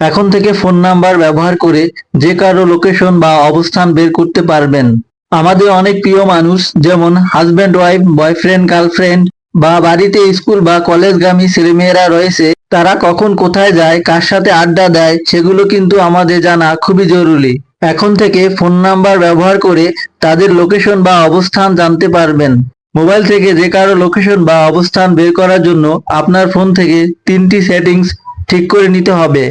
এখন থেকে phone number ব্যবহার করে যে কারও লোকেশন বা অবস্থান বের করতে পারবেন। আমাদের অনেক প্রিয় মানুষ, যেমন হাজব্যান্ড ওয়াইফ বয়ফ্রেন্ড গার্লফ্রেন্ড বা বাড়িতে স্কুল বা কলেজগামী ছেলেমেয়েরা রয়েছে, তারা কখন কোথায় যায়, কার সাথে আড্ডা দেয়, সেগুলো কিন্তু আমাদের জানা খুবই জরুরি। এখন থেকে ফোন নাম্বার ব্যবহার করে তাদের লোকেশন বা অবস্থান জানতে পারবেন। মোবাইল থেকে যে কারও লোকেশন বা অবস্থান বের করার জন্য আপনার ফোন থেকে তিনটি সেটিংস ঠিক করে নিতে হবে।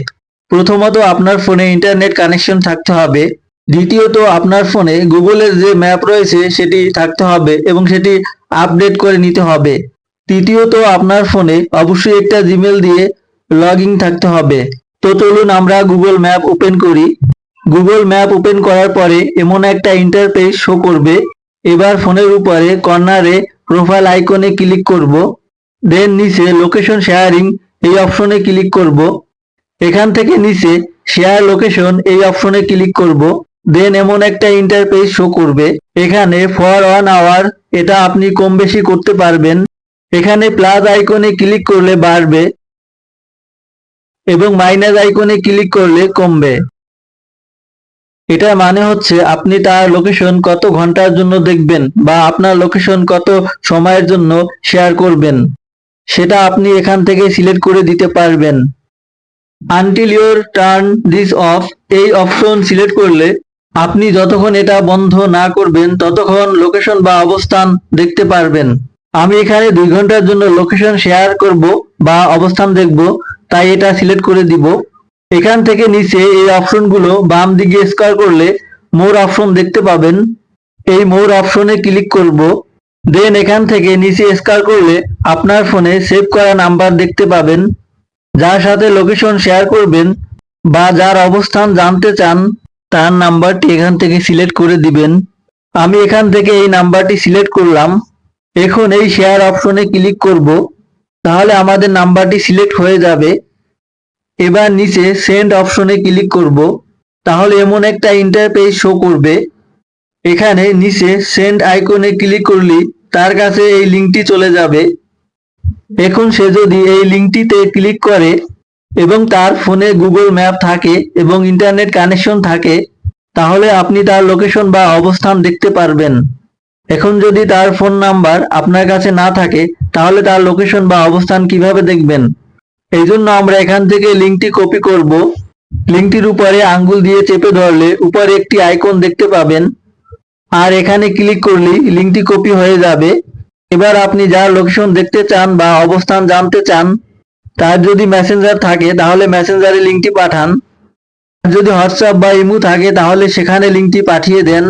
প্রথমত আপনার ফোনে ইন্টারনেট কানেকশন থাকতে হবে। দ্বিতীয়ত আপনার ফোনে গুগলের যে ম্যাপ রয়েছে, সেটি থাকতে হবে এবং সেটি আপডেট করে নিতে হবে। তৃতীয়ত আপনার ফোনে অবশ্যই একটা জিমেল দিয়ে লগ থাকতে হবে। তো চলুন আমরা গুগল ম্যাপ ওপেন করি। গুগল ম্যাপ ওপেন করার পরে এমন একটা ইন্টারফেস শো করবে। এবার ফোনের উপরে কর্নারে প্রোফাইল আইকনে ক্লিক করব। দেন নিচে লোকেশন শেয়ারিং এই অপশনে ক্লিক করব। এখান থেকে নিচে শেয়ার লোকেশন এই অপশনে ক্লিক করব। দেন এমন একটা ইন্টারফেস শো করবে। এখানে ফর ওয়ান আওয়ার এটা আপনি কম বেশি করতে পারবেন। এখানে প্লাস আইকনে ক্লিক করলে বাড়বে এবং মাইনাস আইকনে ক্লিক করলে কমবে। এটার মানে হচ্ছে আপনি তার লোকেশন কত ঘণ্টার জন্য দেখবেন বা আপনার লোকেশন কত সময়ের জন্য শেয়ার করবেন। সেটা আপনি এখান থেকে সিলেক্ট করে দিতে পারবেন। Until your turn this off এই অপশন সিলেক্ট করলে আপনি যতক্ষণ এটা বন্ধ না করবেন, ততক্ষণ লোকেশন বা অবস্থান দেখতে পারবেন। আমি এখানে দুই ঘণ্টার জন্য লোকেশন শেয়ার করব বা অবস্থান দেখব, তাই এটা সিলেক্ট করে দিব। এখান থেকে নিচে এই অপশনগুলো বাম দিকে স্ক্রল করলে মোর অপশন দেখতে পাবেন। এই মোর অপশনে ক্লিক করব। দেন এখান থেকে নিচে স্ক্রল করলে আপনার ফোনে সেভ করা নাম্বার দেখতে পাবেন। যার সাথে লোকেশন শেয়ার করবেন বা যার অবস্থান জানতে চান, তার নাম্বারটি এখান থেকে সিলেক্ট করে দিবেন। আমি এখান থেকে এই নাম্বারটি সিলেক্ট করলাম। এখন এই শেয়ার অপশনে ক্লিক করব। তাহলে আমাদের নাম্বারটি সিলেক্ট হয়ে যাবে। এবার নিচে সেন্ড অপশনে ক্লিক করব। তাহলে এমন একটা ইন্টারপেজ শো করবে। এখানে নিচে সেন্ড আইকনে ক্লিক করলে তার কাছে এই লিঙ্কটি চলে যাবে। এখন সে যদি এই লিঙ্কটিতে ক্লিক করে এবং তার ফোনে গুগল ম্যাপ থাকে এবং ইন্টারনেট কানেকশন থাকে, তাহলে আপনি তার লোকেশন বা অবস্থান দেখতে পারবেন। এখন যদি তার ফোন নাম্বার আপনার কাছে না থাকে, তাহলে তার লোকেশন বা অবস্থান কীভাবে দেখবেন? এই জন্য আমরা এখান থেকে লিঙ্কটি কপি করব। লিঙ্কটির উপরে আঙ্গুল দিয়ে চেপে ধরলে উপরে একটি আইকন দেখতে পাবেন। আর এখানে ক্লিক করলেই লিঙ্কটি কপি হয়ে যাবে। এবার আপনি যার লোকেশন দেখতে চান বা অবস্থান জানতে চান তার যদি মেসেঞ্জার থাকে, তাহলে মেসেঞ্জারে লিঙ্কটি পাঠান। যদি হোয়াটসঅ্যাপ বা ইমু থাকে, তাহলে সেখানে লিঙ্কটি পাঠিয়ে দেন।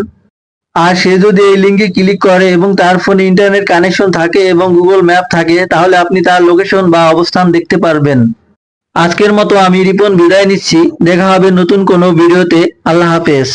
আর সে যদি এই লিঙ্কে ক্লিক করে এবং তার ফোনে ইন্টারনেট কানেকশন থাকে এবং গুগল ম্যাপ থাকে, তাহলে আপনি তার লোকেশন বা অবস্থান দেখতে পারবেন। আজকের মতো আমি রিপন বিদায় নিচ্ছি। দেখা হবে নতুন কোনো ভিডিওতে আল্লাহ হাফেজ।